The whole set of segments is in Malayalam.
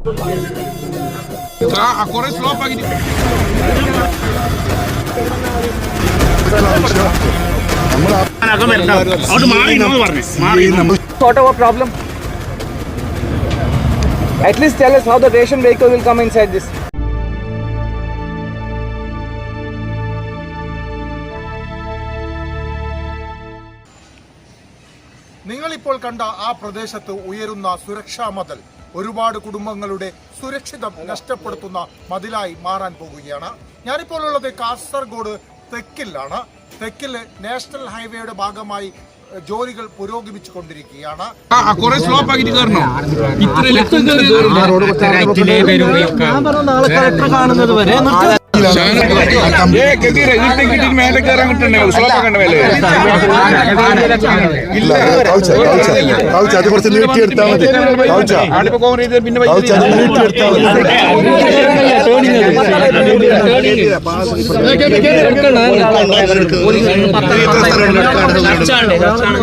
Tra a corre slopa di നിങ്ങൾ ഇപ്പോൾ കണ്ട ആ പ്രദേശത്ത് ഉയരുന്ന സുരക്ഷാ മതൽ. ഒരുപാട് കുടുംബങ്ങളുടെ സുരക്ഷിതം നഷ്ടപ്പെടുത്തുന്ന മതിലായി മാറാൻ പോകുകയാണ് ഞാനിപ്പോൾ ഉള്ളത് കാസർഗോഡ് തെക്കിലാണ് തെക്കിൽ നാഷണൽ ഹൈവേയുടെ ഭാഗമായി ജോലികൾ പുരോഗമിച്ചു കൊണ്ടിരിക്കുകയാണ് ഇത്ര ലക്ഷം മേലെ കയറാൻ കൗച്ച അത് കുറച്ച് നീട്ടിയെടുത്താൽ മതി കൗച്ച കൗച്ച അത് നീട്ടിയെടുത്താൽ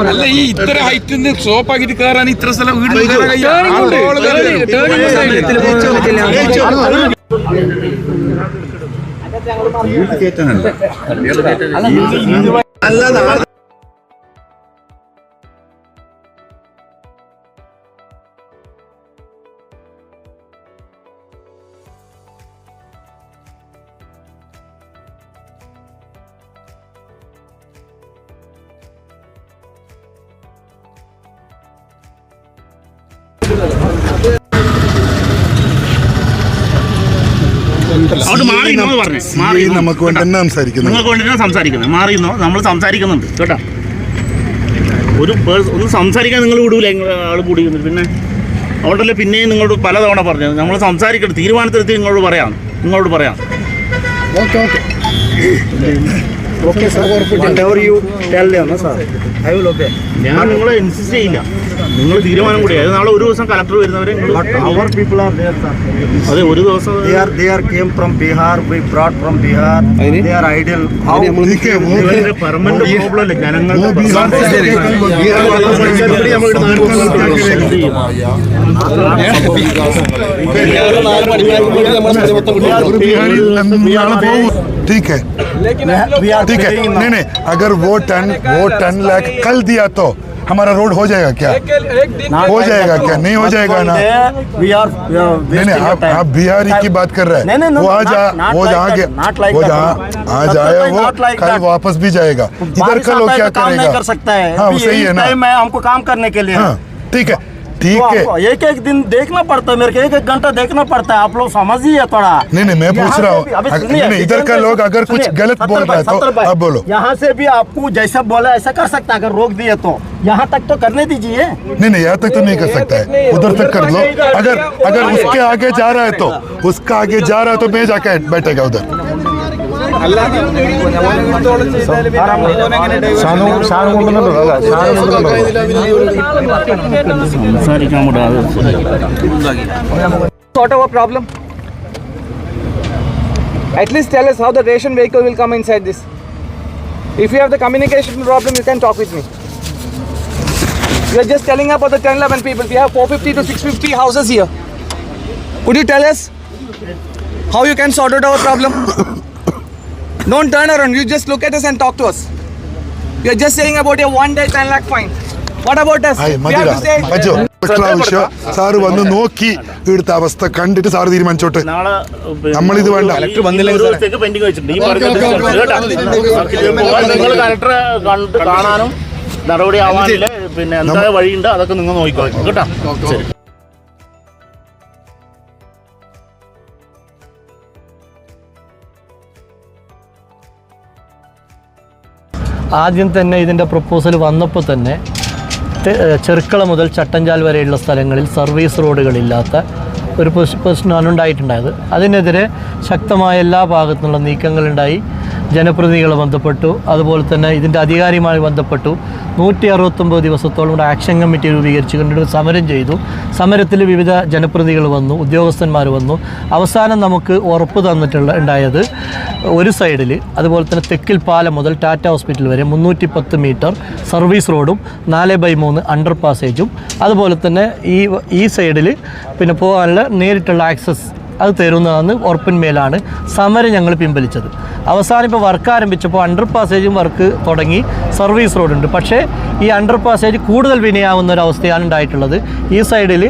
അല്ല ഈ ഇത്ര ഹൈറ്റ് സോപ്പ് ആക്കിട്ട് കയറാൻ ഇത്ര സ്ഥലം വീട് കയറാൻ നമുക്ക് വേണ്ടി തന്നെ സംസാരിക്കുന്നു നിങ്ങൾക്ക് വേണ്ടിയിട്ടാണ് സംസാരിക്കുന്നത്? മാറിയെന്നോ നമ്മൾ സംസാരിക്കുന്നുണ്ട്. കേട്ടോ. ഒരു പേഴ്സ് ഒന്ന് സംസാരിക്കാൻ നിങ്ങൾ വിടൂല. ആൾ കൂടി പിന്നെ അതുകൊണ്ടല്ലേ പിന്നെയും നിങ്ങളോട് പലതവണ പറഞ്ഞത്. നമ്മൾ സംസാരിക്കണം തീരുമാനത്തിലെത്തി നിങ്ങളോട് പറയാം. നിങ്ങളോട് പറയാം. ഞാൻ നിങ്ങളെ ഇൻസിസ്റ്റ് ചെയ്യില്ല നിങ്ങൾ തീരുമാനം കൂടി അത് നാളെ ഒരു ദിവസം കലക്ടർ വരുന്നവരെ Our people are there, sir. അതെ ഒരു ദിവസം They are they are came from Bihar. We brought from Bihar. They are ideal. How? Permanent problem അല്ലേ ജനങ്ങളുടെ ठीक है। लेकिन ठीक है। नहीं नहीं अगर वो टन वो टन लाख कल दिया तो हमारा रोड हो जाएगा क्या? एक, दिन हो जाएगा क्या? नहीं हो जाएगा ना? नहीं नहीं आप आप बिहारी की बात कर रहे हैं। वो आज वो जहाँ के वो जहाँ आज आया वो कल वापस भी जाएगा। इधर कल वो क्या करेगा? कर सकता है। हाँ सही है ना। हमको काम करने के लिए। हाँ, ठीक है। ठीक तो है। एक एक दिन देखना पड़ता है मेरे को एक एक घंटा देखना पड़ता है। आप लोग समझिए थोड़ा। नहीं नहीं मैं पूछ रहा हूँ। इधर का लोग अगर कुछ गलत बोल रहा है तो अब बोलो। यहाँ से भी आपको जैसा बोला ऐसा कर सकता है अगर रोक दिए तो। यहाँ तक तो करने दीजिए। नहीं नहीं यहाँ तक तो नहीं कर सकता है। उधर तक कर लो। अगर अगर उसके आगे जा रहा है तो उसका आगे जा रहा है तो मैं जाकर बैठेगा उधर। Sort of a problem? At least tell us how the ration vehicle will come inside this. If you have the communication problem, you can talk with me. You are just telling about the 10 11 people. We have 450 to 650 houses here. Could you tell us how you can sort out our problem? Don't turn around. You just look at us and talk to us. You are just saying about your one day 10 lakh fine. What about us? Hi We have to say. മജോ പ്രാവശ്യം സാറ് വന്ന് നോക്കി ഇവിടുത്തെ അവസ്ഥ കണ്ടിട്ട് സാറ് തീരുമാനിച്ചോട്ടെ. നാളെ നമ്മളിത് വേണ്ട. കളക്ടർ വന്നില്ലെങ്കിൽ ഒരു ദിവസത്തേക്ക് പെൻഡിങ് വെച്ചിട്ടുണ്ട്. ഈ പറഞ്ഞ നിങ്ങൾ കളക്ടറെ കണ്ട് കാണാനും നടപടി ആവാനില്ല പിന്നെ എന്താ വഴിയുണ്ട് അതൊക്കെ നിങ്ങൾ നോക്കിക്കോ കേട്ടോ. ശരി. ആദ്യം തന്നെ ഇതിന്റെ പ്രപ്പോസൽ വന്നപ്പോൾ തന്നെ ചെറുക്കള മുതൽ ചട്ടഞ്ചാൽ വരെയുള്ള സ്ഥലങ്ങളിൽ സർവീസ് റോഡുകളില്ലാത്ത ഒരു പ്രശ്- പ്രശ്നമാണ് ഉണ്ടായിട്ടുണ്ടായത്. അതിനെതിരെ ശക്തമായ എല്ലാ ഭാഗത്തുനിന്നുള്ള നീക്കങ്ങളുണ്ടായി. ജനപ്രതിനിധികൾ ബന്ധപ്പെട്ടു. അതുപോലെ തന്നെ ഇതിന്റെ അധികാരിയുമായി ബന്ധപ്പെട്ടു. നൂറ്റി അറുപത്തൊമ്പത് ദിവസത്തോളം ഇവിടെ ആക്ഷൻ കമ്മിറ്റി രൂപീകരിച്ചുകൊണ്ട് ഒരു സമരം ചെയ്തു. സമരത്തിൽ വിവിധ ജനപ്രതിനിധികൾ വന്നു ഉദ്യോഗസ്ഥന്മാർ വന്നു. അവസാനം നമുക്ക് ഉറപ്പ് തന്നിട്ടുള്ള ഉണ്ടായത് ഒരു സൈഡിൽ അതുപോലെ തന്നെ തെക്കിൽ പാലം മുതൽ ടാറ്റ ഹോസ്പിറ്റൽ വരെ മുന്നൂറ്റി പത്ത് മീറ്റർ സർവീസ് റോഡും നാല് ബൈ മൂന്ന് അണ്ടർ പാസേജും. അതുപോലെ തന്നെ ഈ ഈ സൈഡിൽ പിന്നെ പോകാനുള്ള നേരിട്ടുള്ള ആക്സസ് അത് തരുന്നതെന്ന് ഉറപ്പിന്മേലാണ് സമരം ഞങ്ങൾ പിൻവലിച്ചത്. അവസാനം ഇപ്പോൾ വർക്ക് ആരംഭിച്ചപ്പോൾ അണ്ടർ പാസേജും വർക്ക് തുടങ്ങി സർവീസ് റോഡുണ്ട് പക്ഷേ ഈ അണ്ടർ പാസേജ് കൂടുതൽ വിനയാവുന്ന ഒരു അവസ്ഥയാണ് ഉണ്ടായിട്ടുള്ളത്. ഈ സൈഡിൽ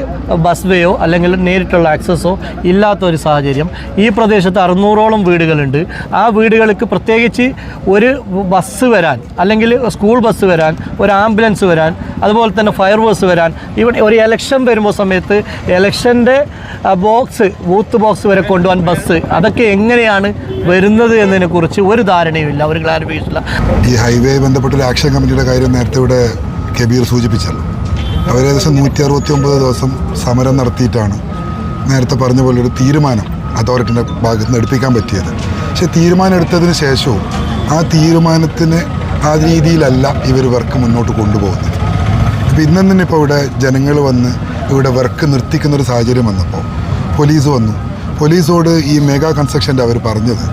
ബസ് വേയോ അല്ലെങ്കിൽ നേരിട്ടുള്ള ആക്സസോ ഇല്ലാത്ത ഒരു സാഹചര്യം. ഈ പ്രദേശത്ത് അറുന്നൂറോളം വീടുകളുണ്ട്. ആ വീടുകൾക്ക് പ്രത്യേകിച്ച് ഒരു ബസ് വരാൻ അല്ലെങ്കിൽ സ്കൂൾ ബസ് വരാൻ ഒരു ആംബുലൻസ് വരാൻ അതുപോലെ തന്നെ ഫയർ ബസ് വരാൻ. ഇവിടെ ഒരു ഇലക്ഷൻ വരുമ്പോൾ സമയത്ത് ഇലക്ഷന്റെ ബോക്സ് ബൂത്ത് ബോക്സ് വരെ കൊണ്ടുപോകാൻ ബസ് അതൊക്കെ എങ്ങനെയാണ് വരുന്നത് എന്നതിനെക്കുറിച്ച് ഒരു ധാരണയുമില്ല ഒരു ക്ലാരിഫിക്കേഷൻ ഇല്ല. ഈ ഹൈവേ ബന്ധപ്പെട്ട ആക്ഷൻ കമ്മിറ്റിയുടെ കാര്യം നേരത്തെ ഇവിടെ കബീർ സൂചിപ്പിച്ചല്ലോ. അവർ ഏകദേശം നൂറ്റി അറുപത്തി ഒമ്പത് ദിവസം സമരം നടത്തിയിട്ടാണ് നേരത്തെ പറഞ്ഞ പോലെ ഒരു തീരുമാനം അതോറിറ്റിന്റെ ഭാഗത്ത് നിന്ന് എടുപ്പിക്കാൻ പറ്റിയത്. പക്ഷേ തീരുമാനം എടുത്തതിന് ശേഷവും ആ തീരുമാനത്തിന് ആ രീതിയിലല്ല ഇവർ വർക്ക് മുന്നോട്ട് കൊണ്ടുപോകുന്നത്. അപ്പോൾ തന്നെ ഇപ്പോൾ ഇവിടെ ജനങ്ങൾ വന്ന് ഇവിടെ വർക്ക് നിർത്തിക്കുന്ന ഒരു സാഹചര്യം വന്നപ്പോൾ പോലീസ് വന്നു. പോലീസോട് ഈ മെഗാ കൺസ്ട്രക്ഷന്റെ അവർ പറഞ്ഞത്.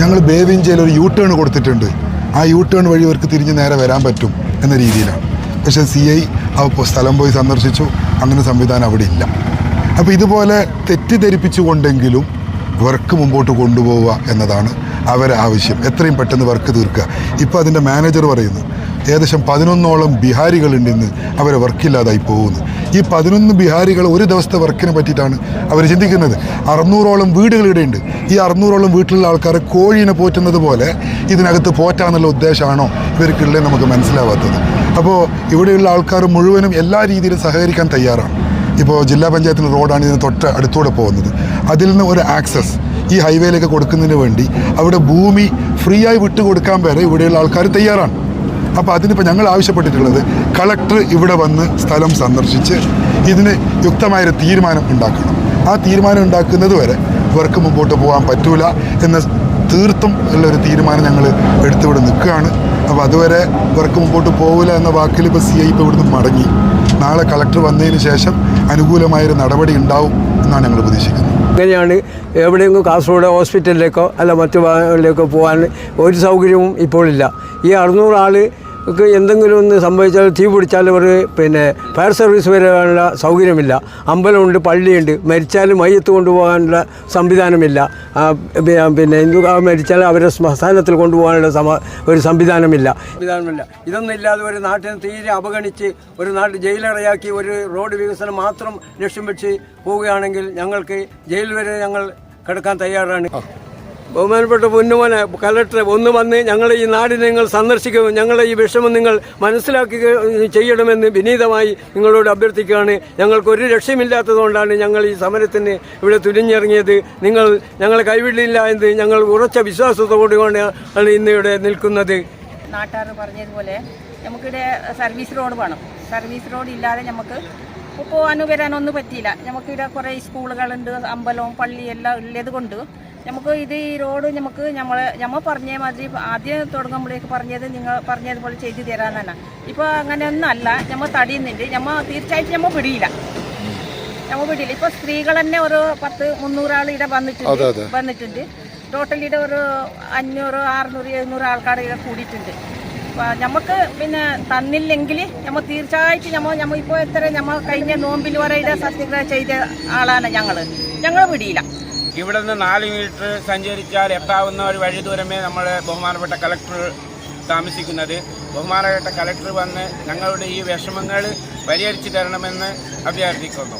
ഞങ്ങൾ ബേവിഞ്ചയിൽ ഒരു യൂ ടേൺ കൊടുത്തിട്ടുണ്ട്. ആ യൂ ടേൺ വഴി ഇവർക്ക് തിരിഞ്ഞ് നേരെ വരാൻ പറ്റും എന്ന രീതിയിലാണ്. പക്ഷേ സി ഐ സ്ഥലം പോയി സന്ദർശിച്ചു. അങ്ങനെ സംവിധാനം അവിടെ ഇല്ല. അപ്പോൾ ഇതുപോലെ തെറ്റിദ്ധരിപ്പിച്ചുകൊണ്ടെങ്കിലും വർക്ക് മുമ്പോട്ട് കൊണ്ടുപോവുക എന്നതാണ് അവരെ ആവശ്യം. എത്രയും പെട്ടെന്ന് വർക്ക് തീർക്കുക. ഇപ്പോൾ അതിന്റെ മാനേജർ പറയുന്നു. ഏകദേശം പതിനൊന്നോളം ബിഹാരികളുണ്ട് ഇന്ന് അവരെ വർക്കില്ലാതായി പോകുന്നു. ഈ പതിനൊന്ന് ബിഹാരികൾ ഒരു ദിവസത്തെ വർക്കിനെ പറ്റിയിട്ടാണ് അവർ ചിന്തിക്കുന്നത്. അറുന്നൂറോളം വീടുകൾ ഉണ്ട് ഈ അറുന്നൂറോളം വീട്ടിലുള്ള ആൾക്കാരെ കോഴീനെ പോറ്റുന്നത് പോലെ ഇതിനകത്ത് പോറ്റാന്നുള്ള ഉദ്ദേശമാണോ ഇവർക്കുള്ളത് നമുക്ക് മനസ്സിലാവാത്തത്. അപ്പോൾ ഇവിടെയുള്ള ആൾക്കാർ മുഴുവനും എല്ലാ രീതിയിലും സഹകരിക്കാൻ തയ്യാറാണ്. ഇപ്പോൾ ജില്ലാ പഞ്ചായത്തിന്റെ റോഡാണ് ഇതിന് തൊട്ട് അടുത്തൂടെ പോകുന്നത്. അതിൽ നിന്ന് ഒരു ആക്സസ് ഈ ഹൈവേയിലേക്ക് കൊടുക്കുന്നതിന് വേണ്ടി അവിടെ ഭൂമി ഫ്രീ ആയി വിട്ടുകൊടുക്കാൻ വരെ ഇവിടെയുള്ള ആൾക്കാർ തയ്യാറാണ്. അപ്പോൾ അതിനിപ്പോൾ ഞങ്ങൾ ആവശ്യപ്പെട്ടിട്ടുള്ളത് കളക്ടർ ഇവിടെ വന്ന് സ്ഥലം സന്ദർശിച്ച് ഇതിന് യുക്തമായൊരു തീരുമാനം ഉണ്ടാക്കണം. ആ തീരുമാനം ഉണ്ടാക്കുന്നത് വരെ ഇവർക്ക് മുമ്പോട്ട് പോകാൻ പറ്റൂല എന്ന തീർത്തും ഉള്ളൊരു തീരുമാനം ഞങ്ങൾ എടുത്തിവിടെ നിൽക്കുകയാണ്. അപ്പോൾ അതുവരെ ഇവർക്ക് മുമ്പോട്ട് പോകില്ല എന്ന വാക്കിൽ ഇപ്പോൾ സി ഐ ഇപ്പോൾ ഇവിടുന്ന് മടങ്ങി. നാളെ കളക്ടർ വന്നതിന് ശേഷം അനുകൂലമായൊരു നടപടി ഉണ്ടാവും എന്നാണ് ഞങ്ങൾ പ്രതീക്ഷിക്കുന്നത്. അങ്ങനെയാണ് എവിടെയെങ്കിലും കാസർഗോഡ് ഹോസ്പിറ്റലിലേക്കോ അല്ല മറ്റു ഭാഗങ്ങളിലേക്കോ പോകാൻ ഒരു സൗകര്യവും ഇപ്പോഴില്ല. ഈ അറുന്നൂറ് ആൾക്ക് എന്തെങ്കിലും ഒന്ന് സംഭവിച്ചാൽ തീ പിടിച്ചാൽ അവർ പിന്നെ ഫയർ സർവീസ് വരാനുള്ള സൗകര്യമില്ല. അമ്പലമുണ്ട് പള്ളിയുണ്ട്. മരിച്ചാൽ മയ്യത്ത് കൊണ്ടുപോകാനുള്ള സംവിധാനമില്ല. പിന്നെ ഹിന്ദു മരിച്ചാൽ അവരെ ശ്മശാനത്തിൽ കൊണ്ടുപോകാനുള്ള സമ ഒരു സംവിധാനമില്ല. സംവിധാനമില്ല. ഇതൊന്നും ഇല്ലാതെ ഒരു നാട്ടിനെ തീരെ അവഗണിച്ച് ഒരു നാട്ടിൽ ജയിലറയാക്കി ഒരു റോഡ് വികസനം മാത്രം ലക്ഷ്യം വെച്ച് പോവുകയാണെങ്കിൽ ഞങ്ങൾക്ക് ജയിൽ വരെ ഞങ്ങൾ കിടക്കാൻ തയ്യാറാണ്. ബഹുമാനപ്പെട്ട പൊന്നുമോനെ കലക്ടർ ഒന്ന് വന്ന് ഞങ്ങളെ ഈ നാടിനെ നിങ്ങൾ സന്ദർശിക്കുകയും ഞങ്ങളെ ഈ വിഷമം നിങ്ങൾ മനസ്സിലാക്കി ചെയ്യണമെന്ന് വിനീതമായി നിങ്ങളോട് അഭ്യർത്ഥിക്കുകയാണ്. ഞങ്ങൾക്കൊരു രക്ഷയുമില്ലാത്തതുകൊണ്ടാണ് ഞങ്ങൾ ഈ സമരത്തിന് ഇവിടെ തുരിഞ്ഞിറങ്ങിയത് നിങ്ങൾ ഞങ്ങളെ കൈവിടില്ല എന്ന് ഞങ്ങൾ ഉറച്ച വിശ്വാസത്തോടുകൊണ്ടാണ് ഇന്ന് ഇവിടെ നിൽക്കുന്നത്. നാട്ടുകാർ പറഞ്ഞതുപോലെ നമുക്കിവിടെ സർവീസ് റോഡ് വേണം. സർവീസ് റോഡ് ഇല്ലാതെ നമുക്ക് പോകാനും വരാനൊന്നും പറ്റിയില്ല. നമുക്കിവിടെ കുറേ സ്കൂളുകളുണ്ട് അമ്പലവും പള്ളി എല്ലാം ഉള്ളത് കൊണ്ട് നമുക്ക് ഇത് ഈ റോഡ് നമുക്ക് നമ്മൾ നമ്മൾ പറഞ്ഞ മാതിരി ആദ്യം തുടങ്ങുമ്പോഴേക്ക് പറഞ്ഞത് നിങ്ങൾ പറഞ്ഞതുപോലെ ചെയ്തു തരാമെന്നാണ് ഇപ്പോൾ അങ്ങനെയൊന്നും അല്ല. നമ്മൾ തടിയുന്നുണ്ട്. നമ്മൾ തീർച്ചയായിട്ടും നമ്മൾ പിടിയില്ല. നമ്മൾ പിടിയില്ല. ഇപ്പോൾ സ്ത്രീകൾ തന്നെ ഒരു പത്ത് മുന്നൂറാൾ ഇവിടെ വന്നിട്ടുണ്ട്. വന്നിട്ടുണ്ട്. ടോട്ടൽ ഇവിടെ ഒരു അഞ്ഞൂറ് അറുന്നൂറ് എഴുന്നൂറ് ആൾക്കാർ ഇവിടെ കൂടിയിട്ടുണ്ട്. അപ്പോൾ നമുക്ക് പിന്നെ തന്നില്ലെങ്കിൽ നമ്മൾ തീർച്ചയായിട്ടും നമ്മൾ നമ്മൾ ഇപ്പോൾ എത്ര നമ്മൾ കഴിഞ്ഞ നോമ്പിൽ വരെ ഇവിടെ സത്യഗ്രഹം ചെയ്ത ആളാണ് ഞങ്ങൾ ഞങ്ങൾ പിടിയില്ല. ഇവിടെ നിന്ന് നാല് മീറ്റർ സഞ്ചരിച്ചാൽ എത്താവുന്ന ഒരു വഴി ദൂരമേ നമ്മൾ ബഹുമാനപ്പെട്ട കളക്ടർ താമസിക്കുന്നത്. ബഹുമാനപ്പെട്ട കളക്ടർ വന്ന് ഞങ്ങളുടെ ഈ വിഷമങ്ങൾ പരിഹരിച്ചു തരണമെന്ന് അഭ്യർത്ഥിക്കുന്നു.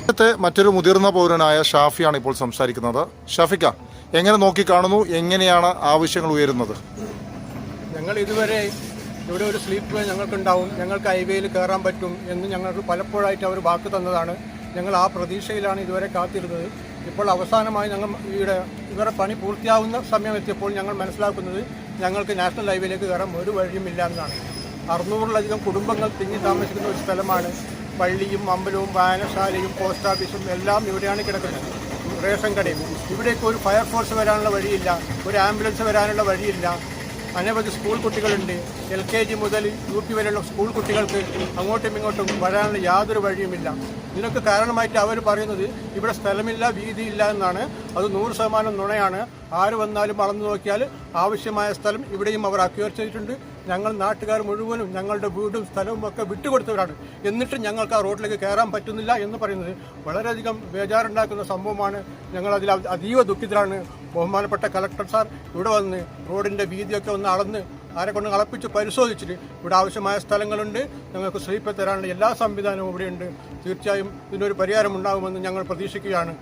ഇന്നത്തെ മറ്റൊരു മുതിർന്ന പൗരനായ ഷാഫിയാണ് ഇപ്പോൾ സംസാരിക്കുന്നത്. ഷാഫിക്ക എങ്ങനെ നോക്കിക്കാണുന്നു? എങ്ങനെയാണ് ആവശ്യങ്ങൾ ഉയരുന്നത്? ഞങ്ങൾ ഇതുവരെ ഇവിടെ ഒരു സ്ലീപ്പ് ഞങ്ങൾക്കുണ്ടാവും. ഞങ്ങൾക്ക് ഹൈവേയിൽ കയറാൻ പറ്റും എന്ന് ഞങ്ങൾക്ക് പലപ്പോഴായിട്ട് അവർ വാക്ക് തന്നതാണ്. ഞങ്ങൾ ആ പ്രതീക്ഷയിലാണ് ഇതുവരെ കാത്തിരുന്നത്. ഇപ്പോൾ അവസാനമായി ഞങ്ങൾ ഇവിടെ ഇവരുടെ പണി പൂർത്തിയാവുന്ന സമയം എത്തിയപ്പോൾ ഞങ്ങൾ മനസ്സിലാക്കുന്നത് ഞങ്ങൾക്ക് നാഷണൽ ഹൈവേയിലേക്ക് കയറാൻ ഒരു വഴിയുമില്ല എന്നാണ്. അറുന്നൂറിലധികം കുടുംബങ്ങൾ തിങ്ങി താമസിക്കുന്ന ഒരു സ്ഥലമാണ്. പള്ളിയും അമ്പലവും വായനശാലയും പോസ്റ്റ് ഓഫീസും എല്ലാം ഇവിടെയാണ് കിടക്കുന്നത്. റേഷൻ കടയും. ഇവിടേക്ക് ഒരു ഫയർഫോഴ്സ് വരാനുള്ള വഴിയില്ല. ഒരു ആംബുലൻസ് വരാനുള്ള വഴിയില്ല. അനവധി സ്കൂൾ കുട്ടികളുണ്ട്. എൽ കെ ജി മുതൽ യു പി വരെയുള്ള സ്കൂൾ കുട്ടികൾക്ക് അങ്ങോട്ടും ഇങ്ങോട്ടും വരാനുള്ള യാതൊരു വഴിയുമില്ല. ഇതിനൊക്കെ കാരണമായിട്ട് അവർ പറയുന്നത് ഇവിടെ സ്ഥലമില്ല വീതിയില്ല എന്നാണ്. അത് നൂറ് ശതമാനം നുണയാണ്. ആര് വന്നാലും അളന്നു നോക്കിയാൽ ആവശ്യമായ സ്ഥലം ഇവിടെയും അവർ അക്യൂർ ചെയ്തിട്ടുണ്ട്. ഞങ്ങൾ നാട്ടുകാർ മുഴുവനും ഞങ്ങളുടെ വീടും സ്ഥലവും ഒക്കെ വിട്ടുകൊടുത്തവരാണ്. എന്നിട്ടും ഞങ്ങൾക്ക് ആ റോഡിലേക്ക് കയറാൻ പറ്റുന്നില്ല എന്ന് പറയുന്നത് വളരെയധികം ബേജാറുണ്ടാക്കുന്ന സംഭവമാണ്. ഞങ്ങൾ അതിൽ അതീവ ദുഃഖിതരാണ്. ബഹുമാനപ്പെട്ട കലക്ടർ സാർ ഇവിടെ വന്ന് റോഡിന്റെ വീതിയൊക്കെ ഒന്ന് അളന്ന് ആരെ കൊണ്ട് അളപ്പിച്ച് പരിശോധിച്ചിട്ട് ഇവിടെ ആവശ്യമായ സ്ഥലങ്ങളുണ്ട്. ഞങ്ങൾക്ക് സ്ലീപ്പ് തരാനുള്ള എല്ലാ സംവിധാനവും ഇവിടെയുണ്ട്. തീർച്ചയായും ഇതിനൊരു പരിഹാരം ഉണ്ടാകുമെന്ന് ഞങ്ങൾ പ്രതീക്ഷിക്കുകയാണ്.